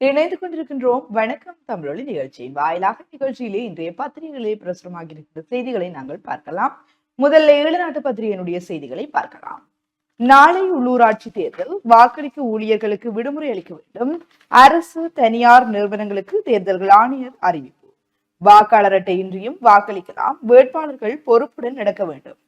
இணைந்து கொண்டிருக்கின்றோம். வணக்கம் தமிழொலி நிகழ்ச்சியின் வாயிலாக நிகழ்ச்சியிலே இன்றைய பத்திரிகைகளே பிரசுரமாக செய்திகளை நாங்கள் பார்க்கலாம். முதல்ல ஏழு நாட்டு பத்திரிகையினுடைய செய்திகளை பார்க்கலாம். நாளை உள்ளூராட்சி தேர்தல். வாக்களிக்க ஊழியர்களுக்கு விடுமுறை அளிக்க வேண்டும். அரசு தனியார் நிறுவனங்களுக்கு தேர்தல்கள் ஆணையர் அறிவிப்பு. வாக்காளர் அட்டை இன்றியும் வாக்களிக்கலாம். வேட்பாளர்கள் பொறுப்புடன் நடக்க வேண்டும்.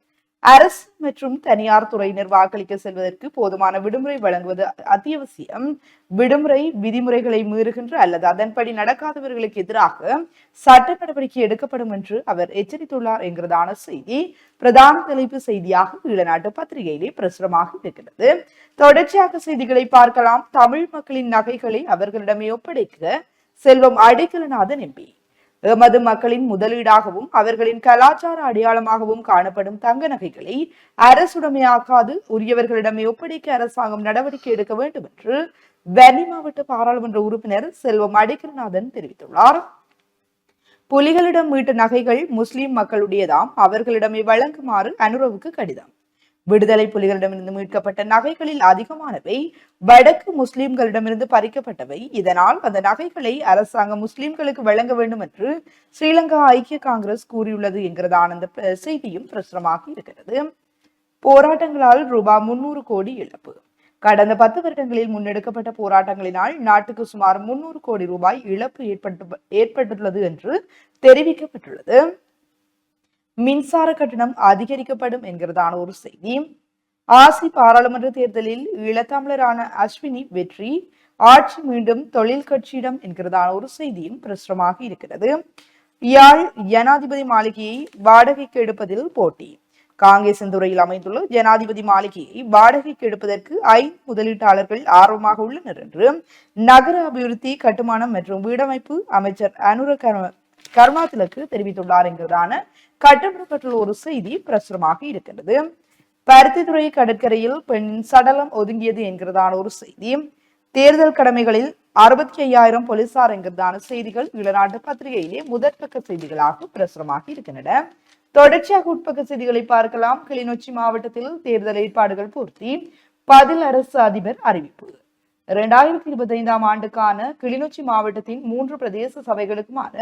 அரசு மற்றும் தனியார் துறையினர் வாக்களிக்க செல்வதற்கு போதுமான விடுமுறை வழங்குவது அத்தியாவசியம். விடுமுறை விதிமுறைகளை மீறுகின்ற அல்லது அதன்படி நடக்காதவர்களுக்கு எதிராக சட்ட நடவடிக்கை எடுக்கப்படும் என்று அவர் எச்சரித்துள்ளார் என்கிறதான செய்தி. பிரதான தலைப்பு செய்தியாக ஈழநாட்டு பத்திரிகையிலே பிரசுரமாக இருக்கிறது. தொடர்ச்சியாக செய்திகளை பார்க்கலாம். தமிழ் மக்களின் நகைகளை அவர்களிடமே ஒப்படைக்க செல்வம் அடைக்கலநாதன் எம்பி எமது மக்களின் முதலீடாகவும் அவர்களின் கலாச்சார அடையாளமாகவும் காணப்படும் தங்க நகைகளை அரசுடைமையாக்காது உரியவர்களிடமே ஒப்படைக்க அரசாங்கம் நடவடிக்கை எடுக்க வேண்டும் என்று வன்னி மாவட்ட பாராளுமன்ற உறுப்பினர் செல்வம் அடிக்கல்நாதன் தெரிவித்துள்ளார். புலிகளிடம் மீட்ட நகைகள் முஸ்லிம் மக்களுடையதாம் அவர்களிடமே வழங்குமாறு அனுரவுக்கு கடிதம். விடுதலை புலிகளிடமிருந்து மீட்கப்பட்ட நகைகளில் அதிகமானவை வடக்கு முஸ்லிம்களிடமிருந்து பறிக்கப்பட்டவை. இதனால் அந்த நகைகளை அரசாங்கம் முஸ்லிம்களுக்கு வழங்க வேண்டும் என்று ஸ்ரீலங்கா ஐக்கிய காங்கிரஸ் கூறியுள்ளது என்கிறதான அந்த செய்தியும் பிரசுரமாக இருக்கிறது. போராட்டங்களால் ரூபாய் முன்னூறு கோடி இழப்பு. கடந்த பத்து வருடங்களில் முன்னெடுக்கப்பட்ட போராட்டங்களினால் நாட்டுக்கு சுமார் முன்னூறு கோடி ரூபாய் இழப்பு ஏற்பட்டு ஏற்பட்டுள்ளது என்று தெரிவிக்கப்பட்டுள்ளது. மின்சார கட்டணம் அதிகரிக்கப்படும் என்கிறதான ஒரு செய்தி ஆசி பாராளுமன்ற தேர்தலில் இளத்தமிழரான அஸ்வினி வெற்றி ஆட்சி மீண்டும் தொழில் கட்சியிடம் என்கிறதான ஒரு செய்தியும் பிரசுரமாக இருக்கிறது. யாழ் ஜனாதிபதி மாளிகையை வாடகைக்கு எடுப்பதில் போட்டி. காங்கேசந்துறையில் அமைந்துள்ள ஜனாதிபதி மாளிகையை வாடகைக்கு எடுப்பதற்கு ஐந்து முதலீட்டாளர்கள் ஆர்வமாக உள்ளனர் என்று நகர அபிவிருத்தி கட்டுமானம் மற்றும் வீடமைப்பு அமைச்சர் அனுர கர்ம- கர்மாதிலக்கு தெரிவித்துள்ளார் என்கிறதான கட்டப்பட்டுள்ள ஒரு செய்தி பிரசுரமாக இருக்கின்றது. பருத்தித்துறை கடற்கரையில் பெண்ணின் சடலம் ஒதுங்கியது என்கிறதான ஒரு செய்தி. தேர்தல் கடமைகளில் அறுபத்தி ஐயாயிரம் போலீசார் என்கிறதான செய்திகள் இளநாட்டு பத்திரிகையிலே முதற்பக்க செய்திகளாக பிரசுரமாக இருக்கின்றன. தொடர்ச்சியாக உட்பக்க செய்திகளை பார்க்கலாம். கிளிநொச்சி மாவட்டத்தில் தேர்தல் ஏற்பாடுகள் பூர்த்தி. பதில் அரசு அதிபர் அறிவிப்பு. இரண்டாயிரத்தி இருபத்தி ஐந்தாம் ஆண்டுக்கான கிளிநொச்சி மாவட்டத்தின் மூன்று பிரதேச சபைகளுக்குமான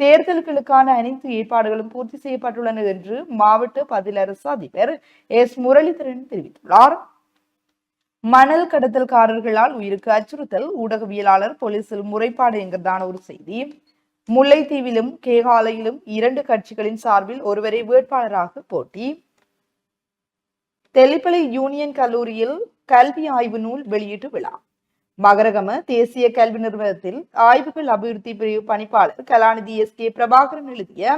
தேர்தல்களுக்கான அனைத்து ஏற்பாடுகளும் பூர்த்தி செய்யப்பட்டுள்ளன என்று மாவட்ட பதில் அரசு அதிபர் எஸ். முரளிதரன் தெரிவித்துள்ளார். மணல் கடத்தல்காரர்களால் உயிருக்கு அச்சுறுத்தல் ஊடகவியலாளர் போலீசில் முறைப்பாடு என்கிறதான ஒரு செய்தி. முல்லைத்தீவிலும் கேகாலையிலும் இரண்டு கட்சிகளின் சார்பில் ஒருவரை வேட்பாளராக போட்டி. தெல்லிப்பளை யூனியன் கல்லூரியில் கல்வி ஆய்வு நூல் வெளியீட்டு விழா. மகரகம தேசிய கல்வி நிறுவனத்தில் ஆய்வுகள் அபிவிருத்தி பிரிவு பணிப்பாளர் கலாநிதி எஸ் கே பிரபாகரன் எழுதிய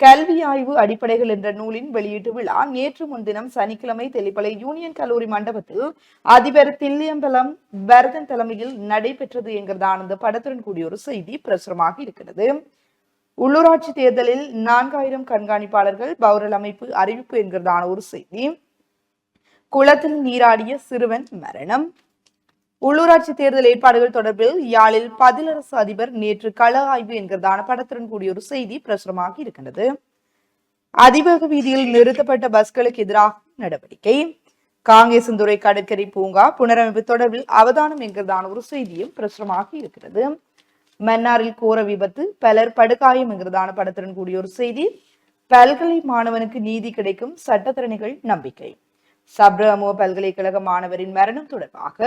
கல்வி ஆய்வு அடிப்படைகள் என்ற நூலின் வெளியீட்டு விழா நேற்று முன்தினம் சனிக்கிழமை தெளிப்பலை யூனியன் கல்லூரி மண்டபத்தில் அதிபர் தில்லியம்பலம் பரதன் தலைமையில் நடைபெற்றது என்கிறதான இந்த படத்துடன் கூடிய ஒரு செய்தி பிரசுரமாக இருக்கிறது. உள்ளூராட்சி தேர்தலில் நான்காயிரம் கண்காணிப்பாளர்கள் பௌரல் அமைப்பு அறிவிப்பு என்கிறதான ஒரு செய்தி. குளத்தில் நீராடிய சிறுவன் மரணம். உள்ளூராட்சி தேர்தல் ஏற்பாடுகள் தொடர்பில் யாழில் பதிலரசு அதிபர் நேற்று கள ஆய்வு என்கிறதான படத்துடன் கூடிய ஒரு செய்தி பிரசுரமாக இருக்கின்றது. அதிவேக வீதியில் நிறுத்தப்பட்ட பஸ்களுக்கு எதிராக நடவடிக்கை. காங்கேசந்துறை கடற்கரை பூங்கா புனரமைப்பு தொடர்பில் அவதானம் என்கிறதான ஒரு செய்தியும் பிரசுரமாக இருக்கிறது. மன்னாரில் கோர விபத்து பலர் படுகாயம் என்கிறதான படத்துடன் கூடிய ஒரு செய்தி பல்கலை மாணவனுக்கு நீதி கிடைக்கும் சட்டத்திறனிகள் நம்பிக்கை. சப்ரமோ பல்கலைக்கழக மாணவரின் மரணம் தொடர்பாக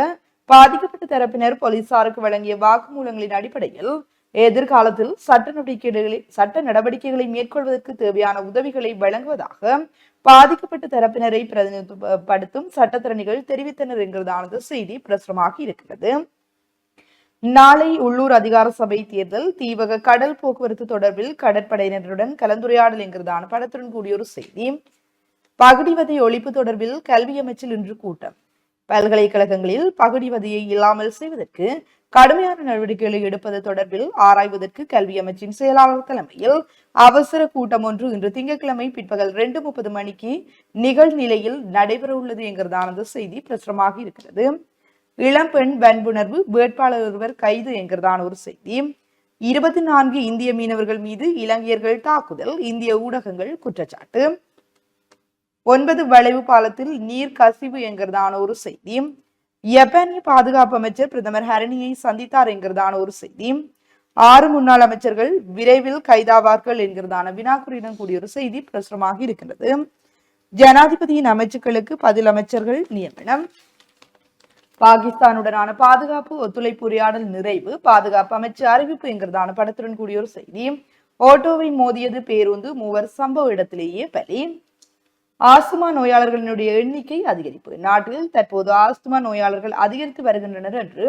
பாதிக்கப்பட்ட தரப்பினர் போலீசாருக்கு வழங்கிய வாக்குமூலங்களின் அடிப்படையில் எதிர்காலத்தில் சட்ட நடவடிக்கைகளை சட்ட நடவடிக்கைகளை மேற்கொள்வதற்கு தேவையான உதவிகளை வழங்குவதாக பாதிக்கப்பட்ட தரப்பினரை பிரதிநிதித்துவப்படுத்தும் சட்டத்திறனிகள் தெரிவித்தனர் என்கிறதானது செய்தி பிரசுரமாக இருக்கிறது. நாளை உள்ளூர் அதிகார சபை தேர்தல் தீவக கடல் போக்குவரத்து தொடர்பில் கடற்படையினருடன் கலந்துரையாடல் என்கிறதான படத்துடன் கூடிய ஒரு செய்தி. பகுடிவதை ஒழிப்பு தொடர்பில் கல்வி அமைச்சில் இன்று கூட்டம். பல்கலைக்கழகங்களில் பகுடிவதையை இல்லாமல் செய்வதற்கு கடுமையான நடவடிக்கைகளை எடுப்பது தொடர்பில் ஆராய்வதற்கு கல்வி அமைச்சின் செயலாளர் தலைமையில் அவசர கூட்டம் ஒன்று இன்று திங்கட்கிழமை பிற்பகல் இரண்டு முப்பது மணிக்கு நிகழ்நிலையில் நடைபெற உள்ளது என்கிறதானது செய்தி பிரசுரமாக இருக்கிறது. இளம்பெண் வன்புணர்வு வேட்பாளர் ஒருவர் கைது என்கிறதான ஒரு செய்தி. இருபத்தி நான்கு இந்திய மீனவர்கள் மீது இலங்கையர்கள் தாக்குதல் இந்திய ஊடகங்கள் குற்றச்சாட்டு. ஒன்பது வளைவு பாலத்தில் நீர் கசிவு என்கிறதான ஒரு செய்தியும் யப்பானிய பாதுகாப்பு அமைச்சர் பிரதமர் ஹரணியை சந்தித்தார் என்கிறதான ஒரு செய்தியும் ஆறு முன்னாள் அமைச்சர்கள் விரைவில் கைதாவார்கள் என்கிறதான வினாக்குறியுடன் கூடிய ஒரு செய்தி பிரசுரமாக இருக்கின்றது. ஜனாதிபதியின் அமைச்சுக்களுக்கு பதில் அமைச்சர்கள் நியமனம். பாகிஸ்தானுடனான பாதுகாப்பு ஒத்துழைப்பு உரையாடல் நிறைவு பாதுகாப்பு அமைச்சு அறிவிப்பு என்கிறதான படத்துடன் கூடிய ஒரு செய்தி. ஓட்டோவை மோதியது பேருந்து மூவர் சம்பவ இடத்திலேயே பலி. ஆஸ்துமா நோயாளர்களினுடைய எண்ணிக்கை அதிகரிப்பு. நாட்டில் தற்போது ஆஸ்துமா நோயாளர்கள் அதிகரித்து வருகின்றனர் என்று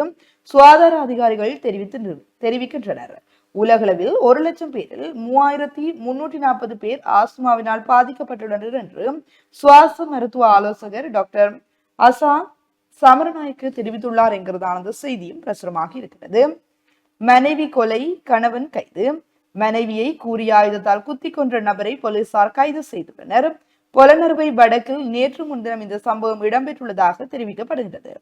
சுகாதார அதிகாரிகள் தெரிவித்து தெரிவிக்கின்றனர். உலகளவில் ஒரு லட்சம் பேரில் மூவாயிரத்தி முன்னூற்றி நாற்பது பேர் ஆஸ்துமாவினால் பாதிக்கப்பட்டுள்ளனர் என்று சுவாச மருத்துவ ஆலோசகர் டாக்டர் அசா சமரநாயக்கு தெரிவித்துள்ளார் என்கிறதான செய்தியும் பிரசுரமாக இருக்கிறது. மனைவி கொலை கணவன் கைது. மனைவியை கூறிய ஆயுதத்தால் குத்தி கொன்ற நபரை போலீசார் கைது செய்துள்ளனர். பொலனறுவை வடக்கில் நேற்று முன்தினம் இந்த சம்பவம் இடம்பெற்றுள்ளதாக தெரிவிக்கப்படுகிறது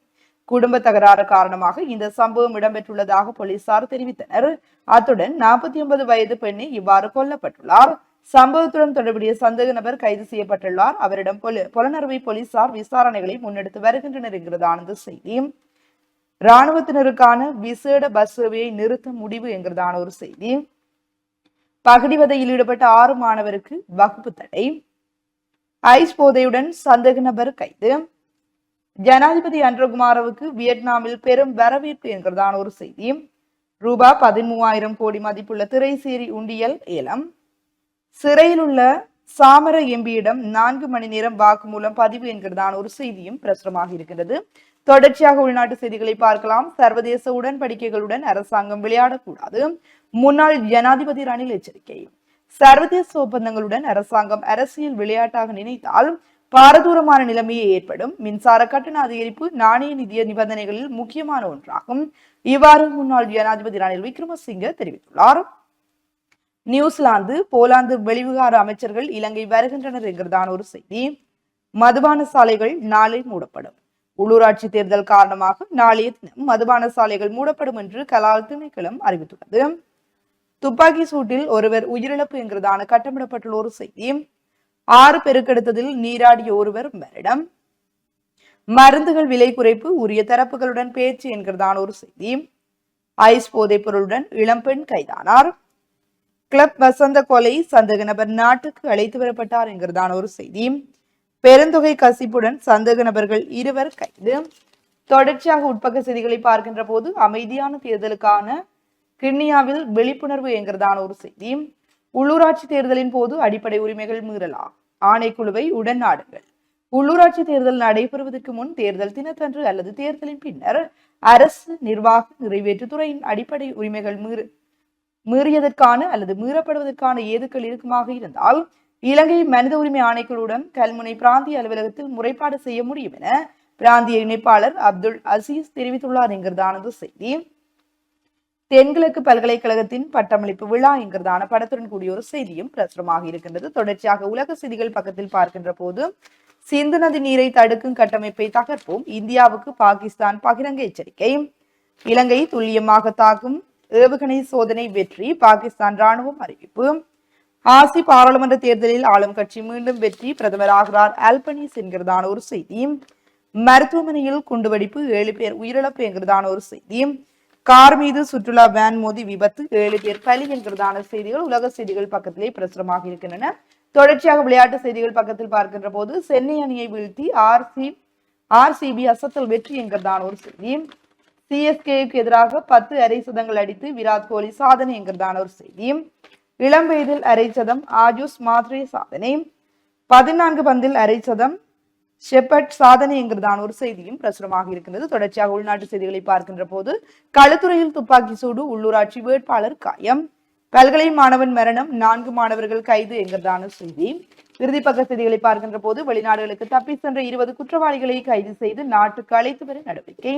குடும்ப தகராறு காரணமாக இந்த சம்பவம் இடம்பெற்றுள்ளதாக போலீசார் தெரிவித்தனர். அத்துடன் நாற்பத்தி ஒன்பது வயது பெண்ணை இவ்வாறு கொல்லப்பட்டுள்ளார். சம்பவத்துடன் தொடர்புடைய சந்தேக நபர் கைது செய்யப்பட்டுள்ளார். அவரிடம் பொல புலனறுவை போலீசார் விசாரணைகளை முன்னெடுத்து வருகின்றனர் என்கிறதானது செய்தி. இராணுவத்தினருக்கான விசேட பஸ் சேவையை நிறுத்த முடிவு என்கிறதான ஒரு செய்தி. பகடிவதையில் ஈடுபட்ட ஆறு மாணவருக்கு வகுப்பு தடை. ஐஸ் போதையுடன் சந்தேக நபர் கைது. ஜனாதிபதி அன்றகுமாரவுக்கு வியட்நாமில் பெரும் வரவேற்பு என்கிறதான ஒரு செய்தி. ரூபா பதிமூவாயிரம் கோடி மதிப்புள்ள திரைசேரி உண்டியல் ஏலம். சிறையில் உள்ள சாமர எம்பியிடம் நான்கு மணி நேரம் வாக்குமூலம் பதிவு என்கிறதான ஒரு செய்தியும் பிரசுரமாக இருக்கின்றது தொடர்ச்சியாக உள்நாட்டு செய்திகளை பார்க்கலாம். சர்வதேச உடன்படிக்கைகளுடன் அரசாங்கம் விளையாடக்கூடாது. முன்னாள் ஜனாதிபதி ரணில் எச்சரிக்கை. சர்வதேச ஒப்பந்தங்களுடன் அரசாங்கம் அரசியல் விளையாட்டாக நினைத்தால் பாரதூரமான நிலைமையே ஏற்படும். மின்சார கட்டண அதிகரிப்பு நாணய நிதிய நிபந்தனைகளில் முக்கியமான ஒன்றாகும். இவ்வாறு முன்னாள் ஜனாதிபதி ரணில் விக்ரமசிங்க தெரிவித்துள்ளார். நியூசிலாந்து போலாந்து வெளிவிகார அமைச்சர்கள் இலங்கை வருகின்றனர் என்கிறதான ஒரு செய்தி. மதுபான சாலைகள் நாளை மூடப்படும். உள்ளூராட்சி தேர்தல் காரணமாக நாளைய தினம் மதுபான சாலைகள் மூடப்படும் என்று கலால் திணைக்களம் அறிவித்துள்ளது. துப்பாக்கி சூட்டில் ஒருவர் உயிரிழப்பு என்கிறதான கட்டமிடப்பட்டுள்ள ஒரு செய்தி. ஆறு பெருக்கெடுத்ததில் நீராடிய ஒருவர் மரணம். மருந்துகள் விலை குறைப்பு உரிய தரப்புகளுடன் பேச்சு என்கிறதான ஒரு செய்தி. ஐஸ் போதைப் பொருளுடன் இளம்பெண் கைதானார். கிளப் வசந்த கொலை சந்தேக நபர் நாட்டுக்கு அழைத்து வரப்பட்டார் என்கிறதான ஒரு செய்தி. பெருந்தொகை கசிப்புடன் சந்தேக நபர்கள் இருவர் கைது. தொடர்ச்சியாக உட்பக்க செய்திகளை பார்க்கின்ற போது அமைதியான தேர்தலுக்கான கிண்ணியாவில் விழிப்புணர்வு என்கிறதான ஒரு செய்தி உள்ளூராட்சி தேர்தலின் போது அடிப்படை உரிமைகள் மீறலாம் ஆணைக்குழுவை உடன் நாடுங்கள். உள்ளூராட்சி தேர்தல் நடைபெறுவதற்கு முன் தேர்தல் தினத்தன்று அல்லது தேர்தலின் பின்னர் அரசு நிர்வாக நிறைவேற்றுத்துறையின் அடிப்படை உரிமைகள் மீறு மீறியதற்கான அல்லது மீறப்படுவதற்கான ஏதுக்கள் இருக்குமாக இருந்தால் இலங்கை மனித உரிமை ஆணைக்குழுவுடன் கல்முனை பிராந்திய அலுவலகத்தில் முறைப்பாடு செய்ய முடியும் என பிராந்திய இணைப்பாளர் அப்துல் அசீஸ் தெரிவித்துள்ளார் என்கிறதானது செய்தி. தென்கிழக்கு பல்கலைக்கழகத்தின் பட்டமளிப்பு விழா என்கிறதான படத்துடன் கூடிய ஒரு செய்தியும் பிரசுரமாக இருக்கின்றது. தொடர்ச்சியாக உலக செய்திகள் பக்கத்தில் பார்க்கின்ற போது சிந்து நதி நீரை தடுக்கும் கட்டமைப்பை தகர்ப்போம். இந்தியாவுக்கு பாகிஸ்தான் பகிரங்க எச்சரிக்கை. இலங்கை துல்லியமாக தாக்கும் ஏவுகணை சோதனை வெற்றி பாகிஸ்தான் ராணுவம் அறிவிப்பு. ஆசி பாராளுமன்ற தேர்தலில் ஆளும் கட்சி மீண்டும் வெற்றி பிரதமர் ஆகிறார் ஆல்பனீஸ் என்கிறதான ஒரு செய்தி மருத்துவமனையில் குண்டுவெடிப்பு ஏழு பேர் உயிரிழப்பு என்கிறதான ஒரு செய்தி கார் மீது சுற்றுலா வேன் மோதி விபத்து. ஏழு பேர் பலி என்கிறதான செய்திகள் உலக செய்திகள் பக்கத்திலே பிரசுரமாக இருக்கின்றன. தொடர்ச்சியாக விளையாட்டு செய்திகள் பக்கத்தில் பார்க்கின்ற போது சென்னை அணியை வீழ்த்தி ஆர்சி ஆர்சிபி அசத்தல் வெற்றி என்கிறதான ஒரு செய்தி. சிஎஸ்கேக்கு எதிராக பத்து அரை சதங்கள் அடித்து விராட் கோலி சாதனை என்கிறதான ஒரு செய்தி. இளம் வயதில் அரை சதம் ஆஜூஸ் மாத்ரே சாதனை. பதினான்கு பந்தில் அரை சதம் ஷெப்பர்ட் சாதனைங்கிறதான ஒரு செய்தியும் பிரசுரமாக இருக்கின்றது. தொடர்ச்சியாக உள்நாட்டு செய்திகளை பார்க்கின்ற போது களுத்துறையில் துப்பாக்கி சூடு உள்ளூராட்சி வேட்பாளர் காயம். பல்கலை மாணவன் மரணம் நான்கு மாணவர்கள் கைது என்கிறதான செய்தி. இறுதிப்பக்க செய்திகளை பார்க்கின்ற போது வெளிநாடுகளுக்கு தப்பி சென்ற இருபது குற்றவாளிகளை கைது செய்து நாட்டுக்கு அழைத்து வர நடவடிக்கை.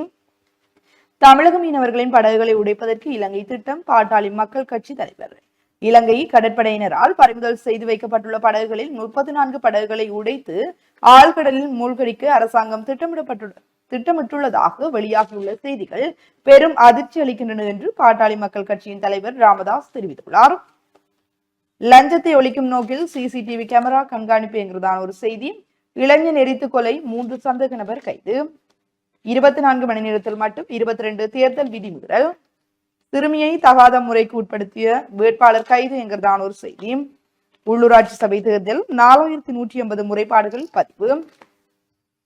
தமிழக மீனவர்களின் படகுகளை உடைப்பதற்கு இலங்கை திட்டம் பாட்டாளி மக்கள் கட்சி தலைவர். இலங்கை கடற்படையினரால் பறிமுதல் செய்து வைக்கப்பட்டுள்ள படகுகளில் முப்பத்தி நான்கு படகுகளை உடைத்து ஆழ்கடலில் மூழ்கடிக்க அரசாங்கம் திட்டமிடப்பட்டுள்ள திட்டமிட்டுள்ளதாக வெளியாகியுள்ள செய்திகள் பெரும் அதிர்ச்சி அளிக்கின்றன என்று பாட்டாளி மக்கள் கட்சியின் தலைவர் ராமதாஸ் தெரிவித்துள்ளார். லஞ்சத்தை ஒழிக்கும் நோக்கில் சிசிடிவி கேமரா கண்காணிப்பு என்கிறதான ஒரு செய்தி. இளைஞன் எரித்து கொலை மூன்று சந்தேக நபர் கைது. இருபத்தி நான்கு மணி நேரத்தில் மட்டும் இருபத்தி ரெண்டு தேர்தல் விதிமீறல் சிறுமியை தகாத முறைக்கு உட்படுத்திய வேட்பாளர் கைது என்கிறதான ஒரு செய்தி. உள்ளூராட்சி சபை தேர்தல் நாலாயிரத்தி நூற்றி ஐம்பது முறைப்பாடுகள் பதிவு.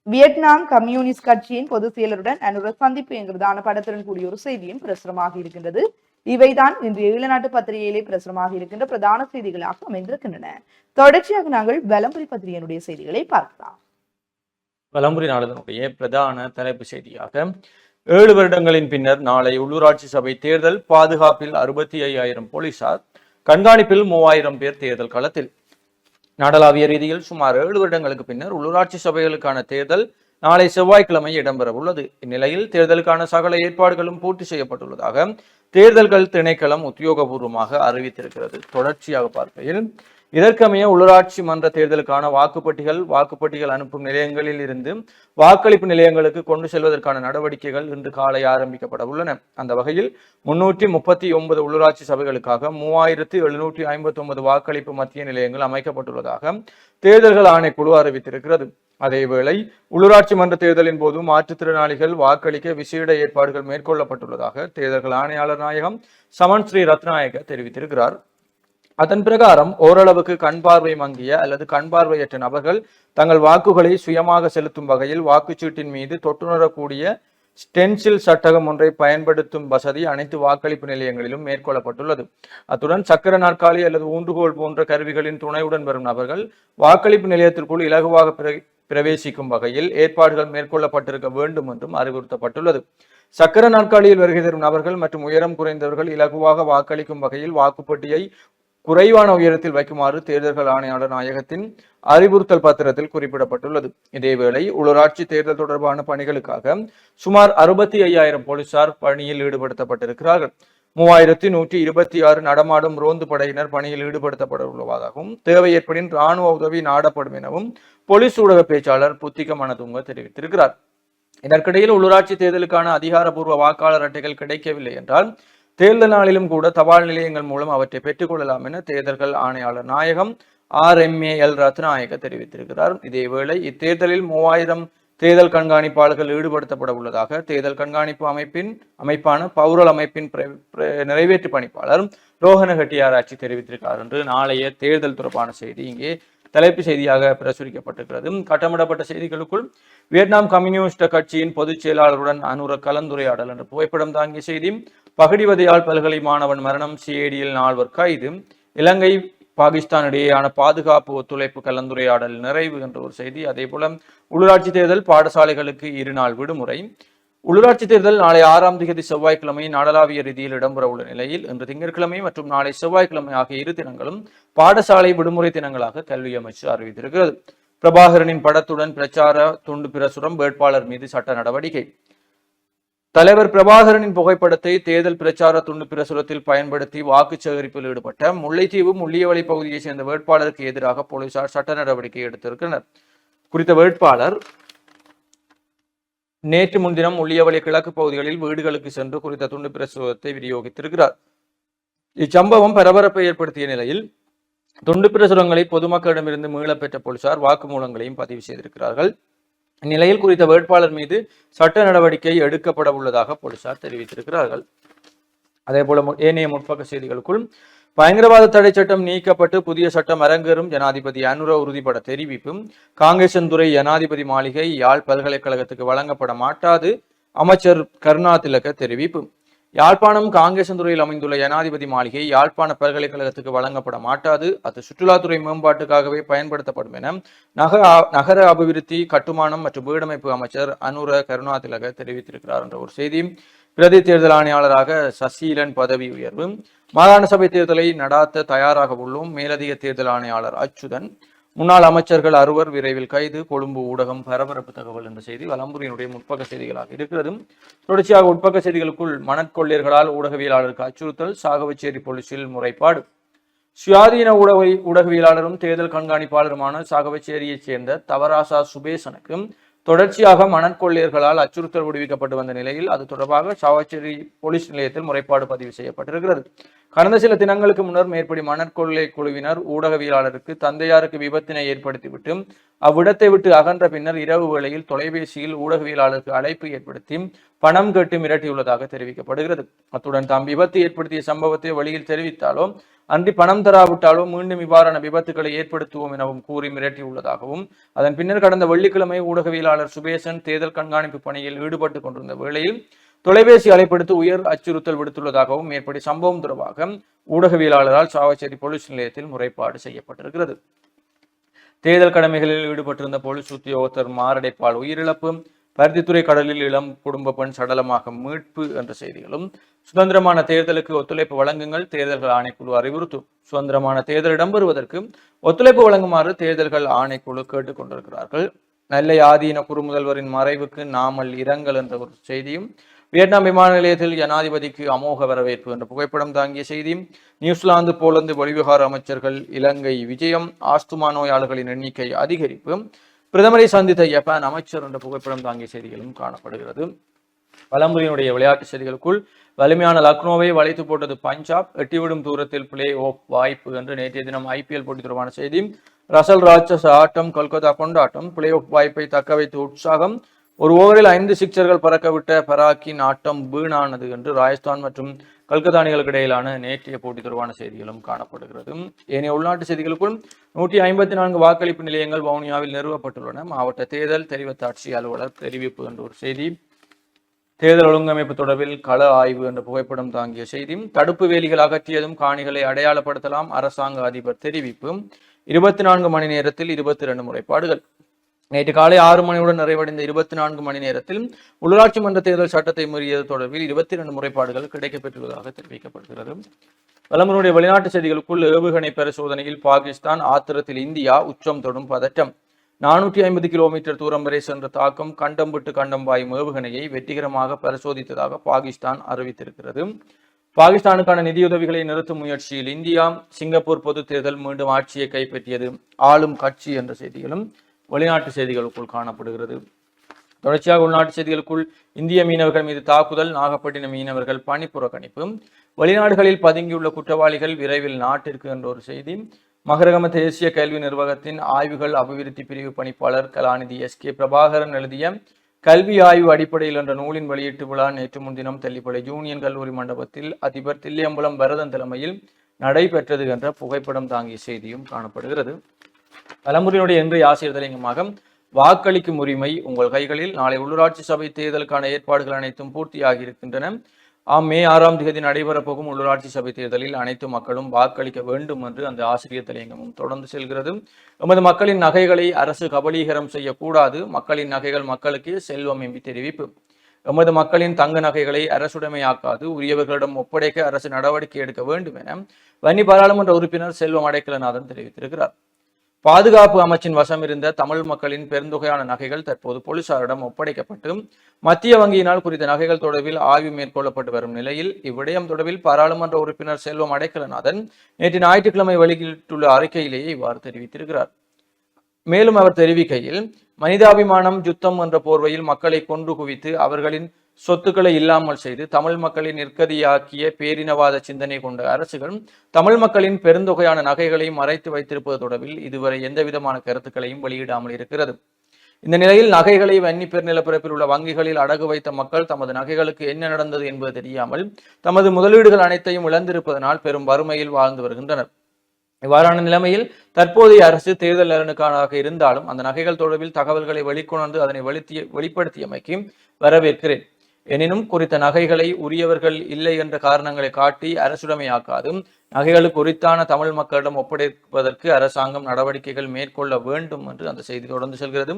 வியட்நாம் கம்யூனிஸ்ட் கட்சியின் பொதுச் செயலருடன் அனுர சந்திப்பு என்கிறதான படத்துடன் கூடிய ஒரு செய்தியும் பிரசுரமாக இருக்கின்றது. இவைதான் இன்று ஈழநாட்டு பத்திரிகையிலே பிரசுரமாக இருக்கின்ற பிரதான செய்திகளாக அமைந்திருக்கின்றன. தொடர்ச்சியாக நாங்கள் வலம்புரி பத்திரிகையினுடைய செய்திகளை பார்க்கலாம். வலம்புரி நாளிதனுடைய பிரதான தலைப்பு செய்தியாக ஏழு வருடங்களின் பின்னர் நாளை உள்ளூராட்சி சபை தேர்தல் பாதுகாப்பில் அறுபத்தி ஐயாயிரம் போலீசார் கண்காணிப்பில் மூவாயிரம் பேர் தேர்தல் களத்தில். நாடளாவிய ரீதியில் சுமார் ஏழு வருடங்களுக்கு பின்னர் உள்ளூராட்சி சபைகளுக்கான தேர்தல் நாளை செவ்வாய்க்கிழமை இடம்பெற உள்ளது இந்நிலையில் தேர்தலுக்கான சகல ஏற்பாடுகளும் பூர்த்தி செய்யப்பட்டுள்ளதாக தேர்தல்கள் திணைக்களம் உத்தியோகபூர்வமாக அறிவித்திருக்கிறது. தொடர்ச்சியாக பார்க்கையில் இதற்கமைய உள்ளூராட்சி மன்ற தேர்தலுக்கான வாக்குப்பட்டிகள் வாக்குப்பட்டிகள் அனுப்பும் நிலையங்களில் இருந்து வாக்களிப்பு நிலையங்களுக்கு கொண்டு செல்வதற்கான நடவடிக்கைகள் இன்று காலை ஆரம்பிக்கப்பட உள்ளன. அந்த வகையில் முன்னூற்றி முப்பத்தி ஒன்பது உள்ளூராட்சி சபைகளுக்காக மூவாயிரத்து எழுநூற்றி ஐம்பத்தி ஒன்பது வாக்களிப்பு மத்திய நிலையங்கள் அமைக்கப்பட்டுள்ளதாக தேர்தல்கள் ஆணைக்குழு அறிவித்திருக்கிறது. அதேவேளை உள்ளூராட்சி மன்ற தேர்தலின் போது மாற்றுத்திறனாளிகள் வாக்களிக்க விசேட ஏற்பாடுகள் மேற்கொள்ளப்பட்டுள்ளதாக தேர்தல்கள் ஆணையாளர் நாயகம் சமன் ஸ்ரீ ரத்நாயக தெரிவித்திருக்கிறார். அதன் பிரகாரம் ஓரளவுக்கு கண் பார்வை மங்கிய அல்லது கண் பார்வையற்ற நபர்கள் தங்கள் வாக்குகளை சுயமாக செலுத்தும் வகையில் வாக்குச்சீட்டின் மீது தொட்டுணரக்கூடிய ஸ்டென்சில் சட்டகம் ஒன்றை பயன்படுத்தும் வசதி அனைத்து வாக்களிப்பு நிலையங்களிலும் மேற்கொள்ளப்பட்டுள்ளது. அத்துடன் சக்கர நாற்காலி அல்லது ஊன்றுகோல் போன்ற கருவிகளின் துணையுடன் வரும் நபர்கள் வாக்களிப்பு நிலையத்திற்குள் இலகுவாக பிரவேசிக்கும் வகையில் ஏற்பாடுகள் மேற்கொள்ளப்பட்டிருக்க வேண்டும் என்றும் அறிவுறுத்தப்பட்டுள்ளது. சக்கர நாற்காலியில் வருகை தரும் நபர்கள் மற்றும் உயரம் குறைந்தவர்கள் இலகுவாக வாக்களிக்கும் வகையில் வாக்குப்பட்டியை குறைவான உயரத்தில் வைக்குமாறு தேர்தல்கள் ஆணையாளர் நாயகத்தின் அறிவுறுத்தல் பத்திரத்தில் குறிப்பிடப்பட்டுள்ளது. இதேவேளை உள்ளூராட்சி தேர்தல் தொடர்பான பணிகளுக்காக சுமார் அறுபத்தி ஐயாயிரம் போலீசார் பணியில் ஈடுபடுத்தப்பட்டிருக்கிறார்கள். மூவாயிரத்தி நூற்றி இருபத்தி ஆறு நடமாடும் ரோந்து படையினர் பணியில் ஈடுபடுத்தப்பட உள்ளதாகவும் தேவை ஏற்படின் ராணுவ உதவி நாடப்படும் எனவும் போலீஸ் ஊடக பேச்சாளர் புத்திக மனதுங்க தெரிவித்திருக்கிறார். இதற்கிடையில் உள்ளூராட்சி தேர்தலுக்கான அதிகாரப்பூர்வ வாக்காளர் அட்டைகள் கிடைக்கவில்லை என்றால் தேர்தல் நாளிலும் கூட தபால் நிலையங்கள் மூலம் அவற்றை பெற்றுக்கொள்ளலாம் என தேர்தல்கள் ஆணையாளர் நாயகம் R M A L Ratnayake தெரிவித்திருக்கிறார். இதேவேளை இத்தேர்தலில் மூவாயிரம் தேர்தல் கண்காணிப்பாளர்கள் ஈடுபடுத்தப்பட உள்ளதாக தேர்தல் கண்காணிப்பு அமைப்பின் அமைப்பான பௌரல் அமைப்பின் பிர- நிறைவேற்று பணிப்பாளர் ரோஹன ஹெட்டியாராய்ச்சி தெரிவித்திருக்கிறார் என்று நாளைய தேர்தல் தொடர்பான செய்தி இங்கே தலைப்பு செய்தியாக பிரசுரிக்கப்பட்டிருக்கிறது. கட்டமிடப்பட்ட செய்திகளுக்குள் வியட்நாம் கம்யூனிஸ்ட் கட்சியின் பொதுச் செயலாளருடன் அனுர கலந்துரையாடல் என்ற புகைப்படம் தாங்கிய செய்தி பகடிவதையால் பல்கலை மாணவன் மரணம் சிஐடியில் நால்வர் கைது இலங்கை பாகிஸ்தான் இடையேயான பாதுகாப்பு ஒத்துழைப்பு கலந்துரையாடல் நிறைவு என்ற ஒரு செய்தி அதே போல உள்ளூராட்சி தேர்தல் பாடசாலைகளுக்கு இரு நாள் விடுமுறை உள்ளூராட்சி தேர்தல் நாளை ஆறாம் தேதி செவ்வாய்க்கிழமை நாடளாவிய ரீதியில் இடம்பெற உள்ள நிலையில் இன்று திங்கட்கிழமை மற்றும் நாளை செவ்வாய்க்கிழமை ஆகிய இரு தினங்களும் பாடசாலை விடுமுறை தினங்களாக கல்வி அமைச்சு அறிவித்திருக்கிறது. பிரபாகரனின் படத்துடன் பிரச்சார துண்டு பிரசுரம் வேட்பாளர் மீது சட்ட நடவடிக்கை. தலைவர் பிரபாகரனின் புகைப்படத்தை தேர்தல் பிரச்சார துண்டு பிரசுரத்தில் பயன்படுத்தி வாக்கு சேகரிப்பில் ஈடுபட்ட முல்லைத்தீவு முள்ளியவளை பகுதியைச் சேர்ந்த வேட்பாளருக்கு எதிராக போலீசார் சட்ட நடவடிக்கை எடுத்திருக்கிறனர் குறித்த வேட்பாளர் நேற்று முன்தினம் உள்ளியவளி கிழக்கு பகுதிகளில் வீடுகளுக்கு சென்று குறித்த துண்டு பிரசுரத்தை விநியோகித்திருக்கிறார். இச்சம்பவம் பரபரப்பை ஏற்படுத்திய நிலையில் துண்டு பிரசுரங்களை பொதுமக்களிடமிருந்து மீளப்பெற்ற போலீசார் வாக்குமூலங்களையும் பதிவு செய்திருக்கிறார்கள். இந்நிலையில் குறித்த வேட்பாளர் மீது சட்ட நடவடிக்கை எடுக்கப்பட உள்ளதாக போலீசார் தெரிவித்திருக்கிறார்கள். அதே போல மு- ஏனைய முற்பக்க செய்திகளுக்குள் பயங்கரவாத தடை சட்டம் நீக்கப்பட்டு புதிய சட்டம் அரங்கேறும் ஜனாதிபதி அனுர உறுதிப்பட தெரிவிப்பும். காங்கேசன்துறை ஜனாதிபதி மாளிகை யாழ் பல்கலைக்கழகத்துக்கு வழங்கப்பட மாட்டாது. அமைச்சர் கருணா திலக தெரிவிப்பு. யாழ்ப்பாணம் காங்கேசன்துறையில் அமைந்துள்ள ஜனாதிபதி மாளிகை யாழ்ப்பாண பல்கலைக்கழகத்துக்கு வழங்கப்பட மாட்டாது. அது சுற்றுலாத்துறை மேம்பாட்டுக்காகவே பயன்படுத்தப்படும் என நகர நகர அபிவிருத்தி கட்டுமானம் மற்றும் வீடமைப்பு அமைச்சர் அனுர கருணாதிலக தெரிவித்திருக்கிறார் என்ற ஒரு செய்தி பிரதி தேர்தல் ஆணையாளராக சசீலன் பதவி உயர்வு. மாகாண சபை தேர்தலை நடாத்த தயாராக உள்ளோம். மேலதிக தேர்தல் ஆணையாளர் அச்சுதன். முன்னாள் அமைச்சர்கள் அறுவர் விரைவில் கைது. கொழும்பு ஊடகம் பரபரப்பு தகவல் என்ற செய்தி வலம்புரியினுடைய முற்பக்க செய்திகளாக இருக்கிறது. தொடர்ச்சியாக உட்பக்க செய்திகளுக்குள் மணற்கொள்ளையர்களால் ஊடகவியலாளருக்கு அச்சுறுத்தல் சாகவச்சேரி போலீசில் முறைப்பாடு. சுயாதீன ஊடக ஊடகவியலாளரும் தேர்தல் கண்காணிப்பாளருமான சாகவச்சேரியைச் சேர்ந்த தவராசா சுபேசனுக்கு தொடர்ச்சியாக மணற்கொள்ளையர்களால் அச்சுறுத்தல் விடுவிக்கப்பட்டு வந்த நிலையில் அது தொடர்பாக சாவச்சேரி போலீஸ் நிலையத்தில் முறைப்பாடு பதிவு செய்யப்பட்டிருக்கிறது. கடந்த சில தினங்களுக்கு முன்னர் மேற்படி மணற்கொள்ளை குழுவினர் ஊடகவியலாளருக்கு தந்தையாருக்கு விபத்தினை ஏற்படுத்திவிட்டு அவ்விடத்தை விட்டு அகன்ற பின்னர் இரவு வேளையில் தொலைபேசியில் ஊடகவியலாளருக்கு அழைப்பு ஏற்படுத்தி பணம் கேட்டு மிரட்டியுள்ளதாக தெரிவிக்கப்படுகிறது. அத்துடன் தாம் விபத்து ஏற்படுத்திய சம்பவத்தை வழியில் தெரிவித்தாலோ அன்றி பணம் தராவிட்டாலோ மீண்டும் இவ்வாறான விபத்துக்களை ஏற்படுத்துவோம் எனவும் கூறி மிரட்டியுள்ளதாகவும் அதன் பின்னர் கடந்த வெள்ளிக்கிழமை ஊடகவியலாளர் சுபேசன் தேர்தல் கண்காணிப்பு பணியில் ஈடுபட்டு கொண்டிருந்த வேளையில் தொலைபேசி அழைப்படுத்தி உயர் அச்சுறுத்தல் விடுத்துள்ளதாகவும் மேற்படி சம்பவம் தொடர்பாக ஊடகவியலாளரால் சாவச்சேரி போலீஸ் நிலையத்தில் முறைப்பாடு செய்யப்பட்டிருக்கிறது. தேர்தல் கடமைகளில் ஈடுபட்டிருந்த போலீஸ் உத்தியோகத்தர் மாரடைப்பால் உயிரிழப்பு பருத்தித்துறை கடலில் இளம் குடும்ப பெண் சடலமாக மீட்பு என்ற செய்திகளும் சுதந்திரமான தேர்தலுக்கு ஒத்துழைப்பு வழங்குங்கள் தேர்தல்கள் ஆணைக்குழு அறிவுறுத்தும். சுதந்திரமான தேர்தல் இடம்பெறுவதற்கு ஒத்துழைப்பு வழங்குமாறு தேர்தல்கள் ஆணைக்குழு கேட்டுக் கொண்டிருக்கிறார்கள் நெல்லை ஆதீன குறுமுதல்வரின் மறைவுக்கு நாமல் இரங்கல் என்ற ஒரு செய்தியும் வியட்நாம் விமான நிலையத்தில் ஜனாதிபதிக்கு அமோக வரவேற்பு என்ற புகைப்படம் தாங்கிய செய்தி. நியூசிலாந்து போலந்து வெளிவிவகார அமைச்சர்கள் இலங்கை விஜயம் ஆஸ்துமா நோயாளர்களின் எண்ணிக்கை அதிகரிப்பு. பிரதமரை சந்தித்த ஜப்பான் அமைச்சர் என்ற புகைப்படம் தாங்கிய செய்திகளும் காணப்படுகிறது. பழம்புரியினுடைய விளையாட்டு செய்திகளுக்குள் வலிமையான லக்னோவை வளைத்து போட்டது பஞ்சாப் எட்டிவிடும் தூரத்தில் பிளே ஓப் வாய்ப்பு என்று நேற்றைய தினம் ஐபிஎல் போட்டி தொடர்பான செய்தி. ரசல் ராட்சஸ் ஆட்டம் கொல்கத்தா கொண்டாட்டம் பிளே ஆஃப் வாய்ப்பை தக்க வைத்து உற்சாகம் ஒரு ஓவரில் ஐந்து சிக்சர்கள் பறக்கவிட்ட பராக்கின் ஆட்டம் வீணானது என்று ராஜஸ்தான் மற்றும் கல்கத்தா அணிகளுக்கு இடையிலான நேற்றைய போட்டி தொடர்பான செய்திகளும் காணப்படுகிறது. ஏனைய உள்நாட்டு செய்திகளுக்குள் நூற்றி ஐம்பத்தி நான்கு வாக்களிப்பு நிலையங்கள் வவுனியாவில் நிறுவப்பட்டுள்ளன. மாவட்ட தேர்தல் தெரிவத்தாட்சி அலுவலர் தெரிவிப்பு என்ற ஒரு செய்தி தேர்தல் ஒழுங்கமைப்பு தொடர்பில் கள ஆய்வு என்ற புகைப்படம் தாங்கிய செய்தி தடுப்பு வேலிகள் அகற்றியதும் காணிகளை அடையாளப்படுத்தலாம் அரசாங்க அதிபர் தெரிவிப்பு இருபத்தி நான்கு மணி நேரத்தில் இருபத்தி இரண்டு முறைப்பாடுகள். நேற்று காலை ஆறு மணியுடன் நிறைவடைந்த இருபத்தி நான்கு மணி நேரத்தில் உள்ளாட்சி மன்ற தேர்தல் சட்டத்தை மீறியது தொடர்பில் இருபத்தி இரண்டு முறைப்பாடுகள் கிடைக்கப்பெற்றுள்ளதாக தெரிவிக்கப்படுகிறது. பிரதமருடைய வெளிநாட்டு செய்திகளுக்குள் ஏவுகணை பரிசோதனையில் பாகிஸ்தான் ஆத்திரத்தில் இந்தியா உச்சம் தொடும் பதட்டம் நானூற்றி ஐம்பது கிலோமீட்டர் தூரம் வரை சென்ற தாக்கம் கண்டம் விட்டு கண்டம் பாயும் ஏவுகணையை வெற்றிகரமாக பரிசோதித்ததாக பாகிஸ்தான் அறிவித்திருக்கிறது. பாகிஸ்தானுக்கான நிதியுதவிகளை நிறுத்தும் முயற்சியில் இந்தியா சிங்கப்பூர் பொது தேர்தல் மீண்டும் ஆட்சியை கைப்பற்றியது ஆளும் கட்சி என்ற செய்திகளும் வெளிநாட்டு செய்திகளுக்குள் காணப்படுகிறது. தொடர்ச்சியாக உள்நாட்டு செய்திகளுக்குள் இந்திய மீனவர்கள் மீது தாக்குதல் நாகப்பட்டினம் மீனவர்கள் பணிப்புறக்கணிப்பு வெளிநாடுகளில் பதுங்கியுள்ள குற்றவாளிகள் விரைவில் நாட்டிற்கு என்ற ஒரு செய்தி மகரகம தேசிய கல்வி நிர்வாகத்தின் ஆய்வுகள் அபிவிருத்தி பிரிவு பணிப்பாளர் கலாநிதி எஸ் கே பிரபாகரன் எழுதிய கல்வி ஆய்வு அடிப்படையில் என்ற நூலின் வெளியீட்டு விழா நேற்று முன்தினம் தெல்லிப்படை யூனியன் கல்லூரி மண்டபத்தில் அதிபர் தில்லியம்பலம் பரதன் தலைமையில் நடைபெற்றது என்ற புகைப்படம் தாங்கிய செய்தியும் காணப்படுகிறது. தலைமுறையினுடைய இன்றைய ஆசிரியர் தலைங்கமாக வாக்களிக்கும் உரிமை உங்கள் கைகளில். நாளை உள்ளூராட்சி சபை தேர்தலுக்கான ஏற்பாடுகள் அனைத்தும் பூர்த்தியாகி இருக்கின்றன. ஆம் மே ஆறாம் தேதி நடைபெறப்போகும் உள்ளூராட்சி சபை தேர்தலில் அனைத்து மக்களும் வாக்களிக்க வேண்டும் என்று அந்த ஆசிரியர் தலையங்கமும் தொடர்ந்து செல்கிறது. எமது மக்களின் நகைகளை அரசு கபலீகரம் செய்யக்கூடாது. மக்களின் நகைகள் மக்களுக்கே செல்வம் எம்பி தெரிவிப்பு. எமது மக்களின் தங்க நகைகளை அரசுடைமையாக்காது. உரியவர்களிடம் ஒப்படைக்க அரசு நடவடிக்கை எடுக்க வேண்டும் என வன்னி பாராளுமன்ற உறுப்பினர் செல்வம் அடைக்கலநாதன் தெரிவித்திருக்கிறார். பாதுகாப்பு அமைச்சின் வசம் இருந்த தமிழ் மக்களின் பெருந்தொகையான நகைகள் தற்போது போலீசாரிடம் ஒப்படைக்கப்பட்டு மத்திய வங்கியினால் குறித்த நகைகள் தொடர்பில் ஆய்வு மேற்கொள்ளப்பட்டு வரும் நிலையில் இவ்விடயம் தொடர்பில் பாராளுமன்ற உறுப்பினர் செல்வம் அடைக்கலநாதன் நேற்று ஞாயிற்றுக்கிழமை வெளியிட்டுள்ள அறிக்கையிலேயே இவ்வாறு தெரிவித்திருக்கிறார். மேலும் அவர் தெரிவிக்கையில் மனிதாபிமானம் யுத்தம் என்ற போர்வையில் மக்களை கொன்று குவித்து அவர்களின் சொத்துக்களை இல்லாமல் செய்து தமிழ் மக்களை நிற்கதியாக்கிய பேரினவாத சிந்தனை கொண்ட அரசுகள் தமிழ் மக்களின் பெருந்தொகையான நகைகளை மறைத்து வைத்திருப்பது தொடர்பில் இதுவரை எந்தவிதமான கருத்துக்களையும் வெளியிடாமல் இருக்கிறது. இந்த நிலையில் நகைகளை வன்னி பெருநிலப்பரப்பில் உள்ள வங்கிகளில் அடகு வைத்த மக்கள் தமது நகைகளுக்கு என்ன நடந்தது என்பது தெரியாமல் தமது முதலீடுகள் அனைத்தையும் இழந்திருப்பதனால் பெரும் வறுமையில் வாழ்ந்து வருகின்றனர். இவ்வாறான நிலைமையில் தற்போதைய அரசு தேர்தல் நலனுக்கானதாக இருந்தாலும் அந்த நகைகள் தொடர்பில் தகவல்களை வெளிக்கொணர்ந்து அதனை வெளித்திய வெளிப்படுத்தியமைக்கு வரவேற்கிறேன். எனினும் குறித்த நகைகளை உரியவர்கள் இல்லை என்ற காரணங்களை காட்டி அரசுடைமையாக்காதும் நகைகளுக்கு குறித்தான தமிழ் மக்களிடம் ஒப்படைப்பதற்கு அரசாங்கம் நடவடிக்கைகள் மேற்கொள்ள வேண்டும் என்று அந்த செய்தி தொடர்ந்து செல்கிறது.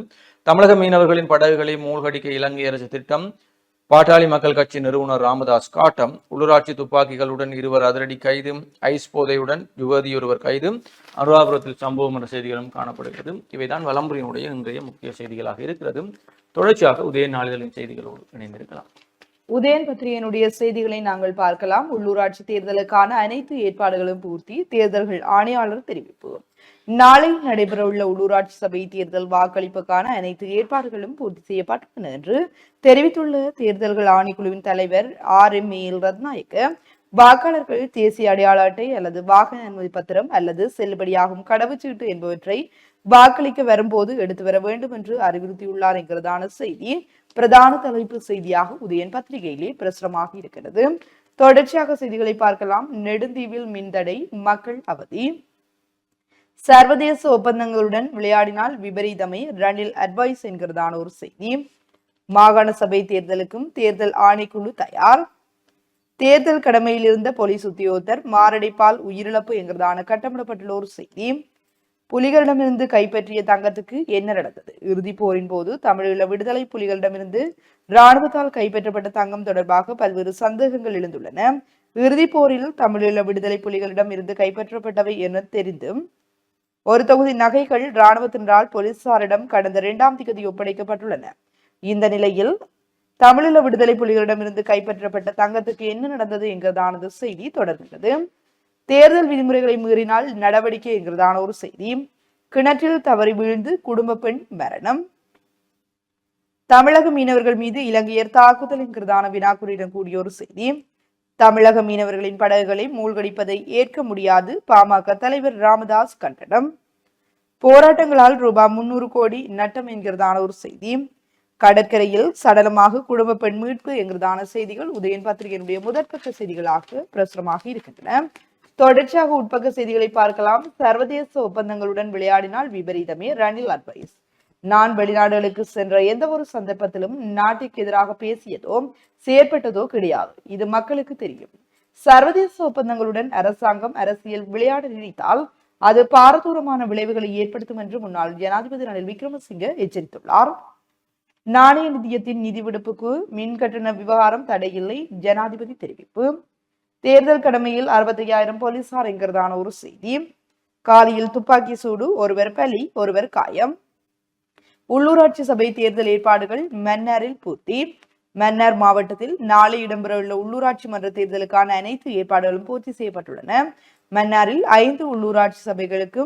தமிழக மீனவர்களின் படகுகளை மூழ்கடிக்க இலங்கை அரசு திட்டம் பாட்டாளி மக்கள் கட்சி நிறுவனர் ராமதாஸ் காட்டம் உள்ளூராட்சி துப்பாக்கிகளுடன் இருவர் அதிரடி கைது ஐஸ் போதையுடன் யுவதியொருவர் கைது அனுராபுரத்தில் சம்பவம் என்ற செய்திகளும் காணப்படுகிறது. இவைதான் வலம்புரியினுடைய இன்றைய முக்கிய செய்திகளாக இருக்கிறது. தொடர்ச்சியாக உதய நாளிதழின் செய்திகளோடு இணைந்திருக்கலாம். உதயன் பத்திரிகையினுடைய செய்திகளை நாங்கள் பார்க்கலாம். உள்ளூராட்சி தேர்தலுக்கான அனைத்து ஏற்பாடுகளும் பூர்த்தி. தேர்தல்கள் ஆணையாளர் தெரிவிப்பு. நாளை நடைபெறவுள்ள உள்ளூராட்சி சபை தேர்தல் வாக்களிப்புக்கான அனைத்து ஏற்பாடுகளும் பூர்த்தி செய்யப்பட்டுள்ளன என்று தெரிவித்துள்ள தேர்தல்கள் ஆணைக்குழுவின் தலைவர் ஆர் எம் ஏ ரத்நாயக்க வாக்காளர்கள் தேசிய அடையாள அட்டை அல்லது வாகன அனுமதி பத்திரம் அல்லது செல்லுபடியாகும் கடவுச்சீட்டு என்பவற்றை வாக்களிக்க வரும்போது எடுத்து வர வேண்டும் என்று அறிவுறுத்தியுள்ளார் என்கிறதான செய்தி பிரதான தலைப்பு செய்தியாக உதயன் பத்திரிகையிலே பிரசுரமாக இருக்கிறது. தொடர்ச்சியாக செய்திகளை பார்க்கலாம். நெடுந்தீவில் மின்தடை மக்கள் அவதி. சர்வதேச ஒப்பந்தங்களுடன் விளையாடினால் விபரீதமே. ரணில் அட்வைஸ் என்கிறதான ஒரு செய்தி. மாகாண சபை தேர்தலுக்கும் தேர்தல் ஆணைக்குழு தயார். தேர்தல் கடமையில் இருந்த போலீஸ் உத்தியோகத்தர் மாரடைப்பால் உயிரிழப்பு என்கிறதான கட்டமிடப்பட்டுள்ள ஒரு செய்தி. புலிகளிடமிருந்து கைப்பற்றிய தங்கத்துக்கு என்ன நடந்தது? இறுதிப் போரின் போது தமிழீழ விடுதலை புலிகளிடமிருந்து இராணுவத்தால் கைப்பற்றப்பட்ட தங்கம் தொடர்பாக பல்வேறு சந்தேகங்கள் எழுந்துள்ளன. இறுதிப் போரில் தமிழீழ விடுதலை புலிகளிடம் இருந்து கைப்பற்றப்பட்டவை என தெரிந்தும் ஒரு தொகுதி நகைகள் இராணுவத்தினரால் போலீசாரிடம் கடந்த இரண்டாம் திகதி ஒப்படைக்கப்பட்டுள்ளன. இந்த நிலையில் தமிழீழ விடுதலை புலிகளிடமிருந்து கைப்பற்றப்பட்ட தங்கத்துக்கு என்ன நடந்தது என்கிறதானது செய்தி தொடர்கிறது தேர்தல் விதிமுறைகளை மீறினால் நடவடிக்கை என்கிறதான ஒரு செய்தி. கிணற்றில் தவறி வீழ்ந்து குடும்ப பெண் மரணம். தமிழக மீனவர்கள் மீது இலங்கையர் தாக்குதல் என்கிறதான வினாக்குறியிடம் கூடிய ஒரு செய்தி. தமிழக மீனவர்களின் படகுகளை மூழ்கடிப்பதை ஏற்க முடியாது பாமக தலைவர் ராமதாஸ் கண்டனம். போராட்டங்களால் ரூபாய் முன்னூறு கோடி நட்டம் என்கிறதான ஒரு செய்தி. கடற்கரையில் சடலமாக குடும்ப பெண் மீட்பு என்கிறதான செய்திகள் உதயன் பத்திரிகையினுடைய முதற்பக்க செய்திகளாக பிரசுரமாக இருக்கின்றன. தொடர்ச்சியாக உட்பக்க செய்திகளை பார்க்கலாம். சர்வதேச ஒப்பந்தங்களுடன் விளையாடினால் விபரீதமே ரணில் அட்வைஸ். நான் வெளிநாடுகளுக்கு சென்ற எந்த ஒரு சந்தர்ப்பத்திலும் நாட்டிற்கு எதிராக பேசியதோ செயற்பட்டதோ கிடையாது. இது மக்களுக்கு தெரியும். சர்வதேச ஒப்பந்தங்களுடன் அரசாங்கம் அரசியல் விளையாட நினைத்தால் அது பாரதூரமான விளைவுகளை ஏற்படுத்தும் என்று முன்னாள் ஜனாதிபதி ரணில் விக்ரமசிங்கே எச்சரித்துள்ளார். நாணய நிதியத்தின் நிதி விடுப்புக்கு மின் கட்டண விவகாரம் தடையில்லை ஜனாதிபதி தெரிவிப்பு. தேர்தல் கடமையில் அறுபத்தி ஐயாயிரம் போலீசார் என்கிறதான ஒரு செய்தி. காலியில் துப்பாக்கி சூடு ஒருவர் பலி ஒருவர் காயம். உள்ளூராட்சி சபை தேர்தல் ஏற்பாடுகள் மன்னாரில் பூர்த்தி. மன்னார் மாவட்டத்தில் நாளை இடம்பெறவுள்ள உள்ளூராட்சி மன்ற தேர்தலுக்கான அனைத்து ஏற்பாடுகளும் பூர்த்தி செய்யப்பட்டுள்ளன. மன்னாரில் ஐந்து உள்ளூராட்சி சபைகளுக்கு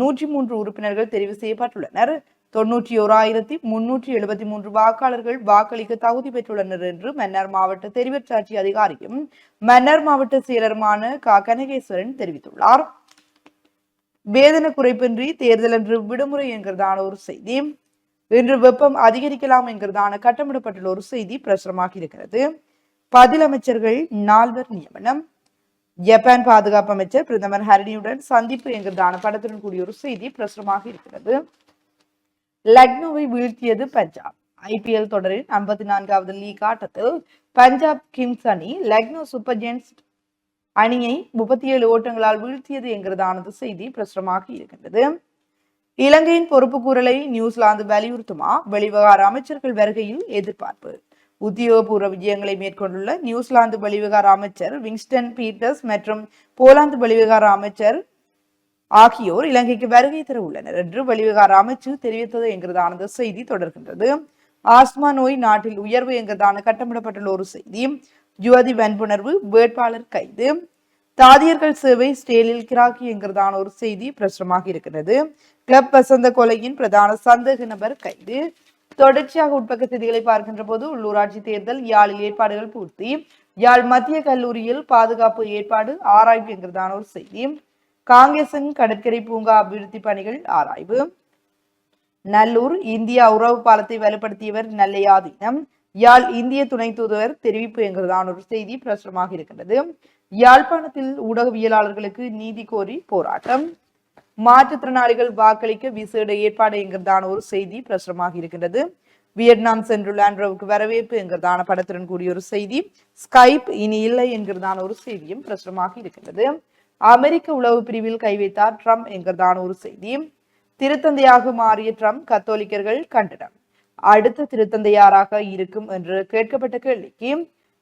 நூற்றி மூன்று உறுப்பினர்கள் தெரிவு செய்யப்பட்டுள்ளனர். தொன்னூற்றி ஓராயிரத்தி முன்னூற்றி எழுபத்தி மூன்று வாக்காளர்கள் வாக்களிக்க தகுதி பெற்றுள்ளனர் என்று மன்னார் மாவட்ட தெரிவற்றாட்சி அதிகாரியும் மன்னார் மாவட்ட செயலருமான க. கனகேஸ்வரன் தெரிவித்துள்ளார். வேதன குறைப்பின்றி தேர்தல் என்று விடுமுறை என்கிறதான ஒரு செய்தி. இன்று வெப்பம் அதிகரிக்கலாம் என்கிறதான கட்டமிடப்பட்டுள்ள ஒரு செய்தி பிரசுரமாக இருக்கிறது. பதில் அமைச்சர்கள் நால்வர் நியமனம். ஜப்பான் பாதுகாப்பு அமைச்சர் பிரதமர் ஹரணியுடன் சந்திப்பு என்கிறதான படத்துடன் கூடிய ஒரு செய்தி பிரசுரமாக இருக்கிறது. லக்னோவை வீழ்த்தியது பஞ்சாப். ஐபிஎல் தொடரின் ஐம்பத்தி நான்காவது லீக் ஆட்டத்தில் பஞ்சாப் கிங்ஸ் அணி லக்னோ சூப்பர் ஜெயின்ஸ் அணியை முப்பத்தி ஏழு ஓட்டங்களால் வீழ்த்தியது என்கிறதானது செய்தி பிரசுரமாக இருக்கின்றது. இலங்கையின் பொறுப்புக்கூறலை நியூசிலாந்து வலியுறுத்துமா? வெளிவிவகார அமைச்சர்கள் வருகையில் எதிர்பார்ப்பு. உத்தியோகபூர்வ விஜயங்களை மேற்கொண்டுள்ள நியூசிலாந்து வெளிவிவகார அமைச்சர் விங்ஸ்டன் பீட்டர்ஸ் மற்றும் போலாந்து வெளிவிவகார அமைச்சர் ஆகியோர் இலங்கைக்கு வருகை தர உள்ளனர் என்று வெளிவிவகார அமைச்சு தெரிவித்தது என்கிறதான செய்தி தொடர்கின்றது. ஆஸ்மா நோய் நாட்டில் உயர்வு என்கிறதான கட்டமிடப்பட்டுள்ள ஒரு செய்தி. யுவதி வன்புணர்வு வேட்பாளர் கைது. தாதியர்கள் சேவை ஸ்டேலில் கிராக்கியங்கிறதான ஒரு செய்தி பிரசுரமாக இருக்கிறது. கிளப் வசந்த கொலையின் பிரதான சந்தேக நபர் கைது. தொடர்ச்சியாக உட்பக்க செய்திகளை பார்க்கின்ற போது உள்ளூராட்சி தேர்தல் யாழில் ஏற்பாடுகள் பூர்த்தி. யாழ் மத்திய கல்லூரியில் பாதுகாப்பு ஏற்பாடு ஆராய்வு என்கிறதான ஒரு செய்தி. காங்கிரசின் கடற்கரை பூங்கா அபிவிருத்தி பணிகள் ஆராய்வு. நல்லூர் இந்தியா உறவு பாலத்தை வலுப்படுத்தியவர் நல்லையாதீனம். யாழ் இந்திய துணை தூதுவர் தெரிவிப்பு என்கிறதான ஒரு செய்தி பிரசுரமாக இருக்கின்றது. யாழ்ப்பாணத்தில் ஊடகவியலாளர்களுக்கு நீதி கோரி போராட்டம். மாற்றுத்திறனாளிகள் வாக்களிக்க விசேட ஏற்பாடு என்கிறதான ஒரு செய்தி பிரசுரமாக இருக்கின்றது. வியட்நாம் சென்றுள்ள ஆண்ட்ரோவுக்கு வரவேற்பு என்கிறதான படத்துடன் கூடிய ஒரு செய்தி. ஸ்கைப் இனி இல்லை என்கிறதான ஒரு செய்தியும் பிரசுரமாக இருக்கின்றது. அமெரிக்க உளவு பிரிவில் கை வைத்தார் ட்ரம்ப் என்கிறதான ஒரு செய்தி. திருத்தந்தையாக மாறிய ட்ரம்ப் கத்தோலிக்கர்கள் கண்டனம். அடுத்த திருத்தந்தையாராக இருக்கும் என்று கேட்கப்பட்ட கேள்விக்கு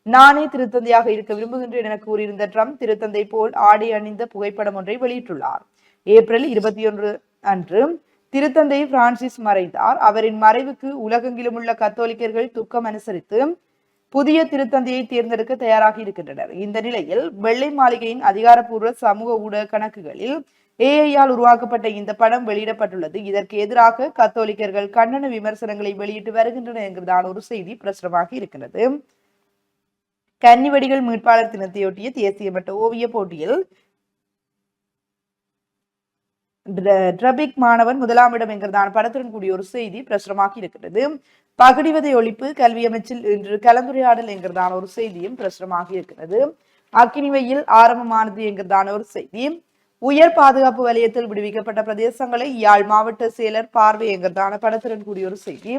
நானே திருத்தந்தையாக இருக்க விரும்புகின்றேன் என கூறியிருந்த ட்ரம்ப் திருத்தந்தை போல் ஆடை அணிந்த புகைப்படம் ஒன்றை வெளியிட்டுள்ளார். ஏப்ரல் இருபத்தி ஒன்று அன்று திருத்தந்தை பிரான்சிஸ் மறைந்தார். அவரின் மறைவுக்கு உலகெங்கிலும் உள்ள கத்தோலிக்கர்கள் துக்கம் அனுசரித்து புதிய திருத்தந்தையை தேர்ந்தெடுக்க தயாராகி இருக்கின்றனர். இந்த நிலையில் வெள்ளை மாளிகையின் அதிகாரப்பூர்வ சமூக ஊடக கணக்குகளில் ஏஐயால் உருவாக்கப்பட்ட இந்த படம் வெளியிடப்பட்டுள்ளது. இதற்கு எதிராக கத்தோலிக்கர்கள் கண்டன விமர்சனங்களை வெளியிட்டு வருகின்றனர் என்கிறதான ஒரு செய்தி பிரசுரமாக இருக்கிறது. கன்னிவடிகள் மீட்பாளர் தினத்தையொட்டிய தேசிய மட்ட ஓவிய போட்டியில் டிரபிக் மாணவன் முதலாம் இடம் என்கிறதான படத்துடன் கூடிய ஒரு செய்தி பிரசுரமாகி இருக்கிறது. பகடிவதை ஒழிப்பு கல்வி அமைச்சில் இன்று கலந்துரையாடல் என்கிறதான ஒரு செய்தியும் பிரசுரமாகி இருக்கிறது. அக்கினிவையில் ஆரம்பமானது என்கிறதான ஒரு செய்தி. உயர் பாதுகாப்பு வலயத்தில் விடுவிக்கப்பட்ட பிரதேசங்களை யாழ் மாவட்ட செயலர் பார்வை என்கிறதான படத்துடன் கூடிய ஒரு செய்தி.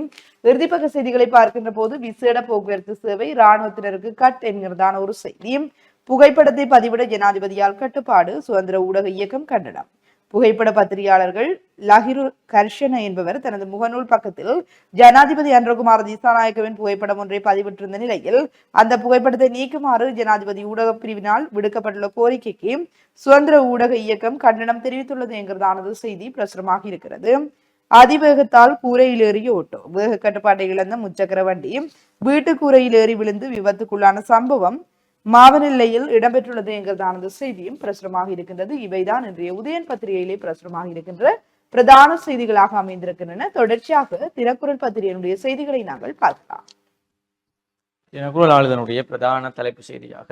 இறுதிப்பக்க செய்திகளை பார்க்கின்ற போது விசேட போக்குவரத்து சேவை இராணுவத்தினருக்கு கட் என்கிறதான ஒரு செய்தி. புகைப்படத்தை பதிவிட ஜனாதிபதியால் கட்டுப்பாடு சுதந்திர ஊடக இயக்கம் கண்டனம். புகைப்பட பத்திரிகையாளர்கள் லஹிரு கர்ஷன என்பவர் தனது முகநூல் பக்கத்தில் ஜனாதிபதி அன்றகுமார் திசாநாயக்கவின் புகைப்படம் ஒன்றை பதிவிட்டிருந்த நிலையில் அந்த புகைப்படத்தை நீக்குமாறு ஜனாதிபதி ஊடக பிரிவினால் விடுக்கப்பட்டுள்ள கோரிக்கைக்கு சுதந்திர ஊடக இயக்கம் கண்டனம் தெரிவித்துள்ளது என்கிறதானது செய்தி பிரசுரமாக இருக்கிறது. அதிவேகத்தால் கூரையில் ஏறிய ஓட்டோ வேக கட்டுப்பாட்டை இழந்த முச்சக்கர வண்டி வீட்டு கூரையில் ஏறி விழுந்து விபத்துக்குள்ளான சம்பவம் மாவனெல்லையில் இடம்பெற்றுள்ளது என்கிறதானது செய்தியும் பிரசுரமாக இருக்கின்றது. இவைதான் இன்றைய உதயன் பத்திரிகையிலே பிரசுரமாக இருக்கின்ற பிரதான செய்திகளாக அமைந்திருக்கின்றன. தொடர்ச்சியாக தினக்குரல் பத்திரிகையினுடைய செய்திகளை நாங்கள் பார்க்கலாம். தினக்குரல் நாளிதனுடைய பிரதான தலைப்பு செய்தியாக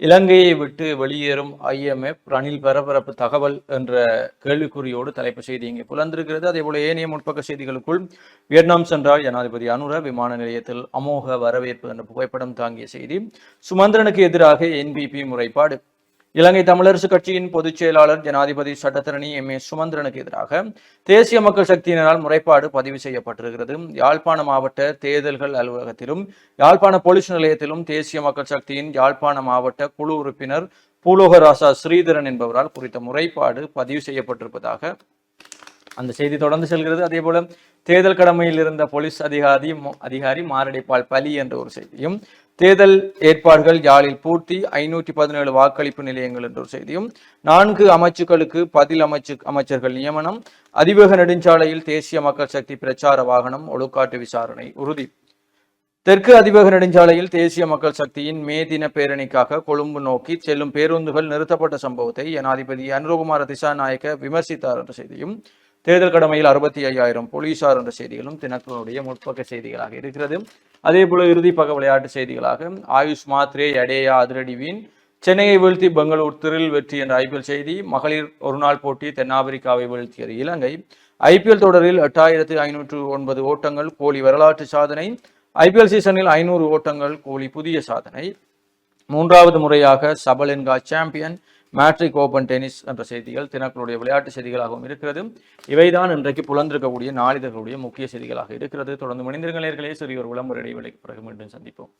இலங்கையை விட்டு வெளியேறும் ஐஎம்எஃப் ரணில் பரபரப்பு தகவல் என்ற கேள்விக்குறியோடு தலைப்பு செய்தி இங்கே புலந்திருக்கிறது. அதே போல ஏனைய முற்பக்க செய்திகளுக்குள் வியட்நாம் சென்றால் ஜனாதிபதி அனுர விமான நிலையத்தில் அமோக வரவேற்பு என்ற புகைப்படம் தாங்கிய செய்தி. சுமந்திரனுக்கு எதிராக என்பிபி முறைப்பாடு. இலங்கை தமிழரசு கட்சியின் பொதுச் செயலாளர் ஜனாதிபதி சட்டத்தரணி எம். ஏ. சுமந்திரனுக்கு எதிராக தேசிய மக்கள் சக்தியினரால் முறைப்பாடு பதிவு செய்யப்பட்டிருக்கிறது. யாழ்ப்பாண மாவட்ட தேர்தல்கள் அலுவலகத்திலும் யாழ்ப்பாண போலீஸ் நிலையத்திலும் தேசிய மக்கள் சக்தியின் யாழ்ப்பாண மாவட்ட குழு உறுப்பினர் பூலோகராசா ஸ்ரீதரன் என்பவரால் குறித்த முறைப்பாடு பதிவு செய்யப்பட்டிருப்பதாக அந்த செய்தி தொடர்ந்து செல்கிறது. அதே போல தேர்தல் கடமையில் இருந்த போலீஸ் அதிகாரி அதிகாரி மாரடைப்பால் பலி என்ற ஒரு செய்தியும் தேர்தல் ஏற்பாடுகள் யாழில் பூர்த்தி ஐநூற்றி பதினேழு வாக்களிப்பு நிலையங்கள் என்ற ஒரு செய்தியும் நான்கு அமைச்சுக்களுக்கு பதில் அமைச்சு அமைச்சர்கள் நியமனம் அதிவேக நெடுஞ்சாலையில் தேசிய மக்கள் சக்தி பிரச்சார வாகனம் ஒழுக்காட்டு விசாரணை உறுதி. தெற்கு அதிவேக நெடுஞ்சாலையில் தேசிய மக்கள் சக்தியின் மே தின பேரணிக்காக கொழும்பு நோக்கி செல்லும் பேருந்துகள் நிறுத்தப்பட்ட சம்பவத்தை ஜனாதிபதி அனுரகுமார திசாநாயக்க விமர்சித்தார் என்ற செய்தியும் தேர்தல் கடமையில் அறுபத்தி ஐயாயிரம் போலீசார் என்ற செய்திகளும் தினக்குடைய முற்பக்க செய்திகளாக இருக்கிறது. அதே போல இறுதி பக்க விளையாட்டு செய்திகளாக ஆயுஷ் மாத்ரே அடேயா அதிரடிவின் சென்னையை வீழ்த்தி பெங்களூர் திரில் வெற்றி என்ற ஐபிஎல் செய்தி மகளிர் ஒருநாள் போட்டி தென்னாப்பிரிக்காவை வீழ்த்தியது. இலங்கை ஐபிஎல் தொடரில் எட்டாயிரத்து ஐநூற்று ஒன்பது ஓட்டங்கள் கோலி வரலாற்று சாதனை ஐபிஎல் சீசனில் ஐநூறு ஓட்டங்கள் கோலி புதிய சாதனை. மூன்றாவது முறையாக Sabalenka champion Madrid open tennis என்ற செய்திகள் தினக்களுடைய விளையாட்டு செய்திகளாகவும் இருக்கிறது. இவைதான் இன்றைக்கு புலந்திருக்கக்கூடிய நாளிதழ்களுடைய முக்கிய செய்திகளாக இருக்கிறது. தொடர்ந்து மனிதர்கள் நேர்களே சிறிய ஒரு விளம்பர இடைவெளிக்கு பிறகு மீண்டும் சந்திப்போம்.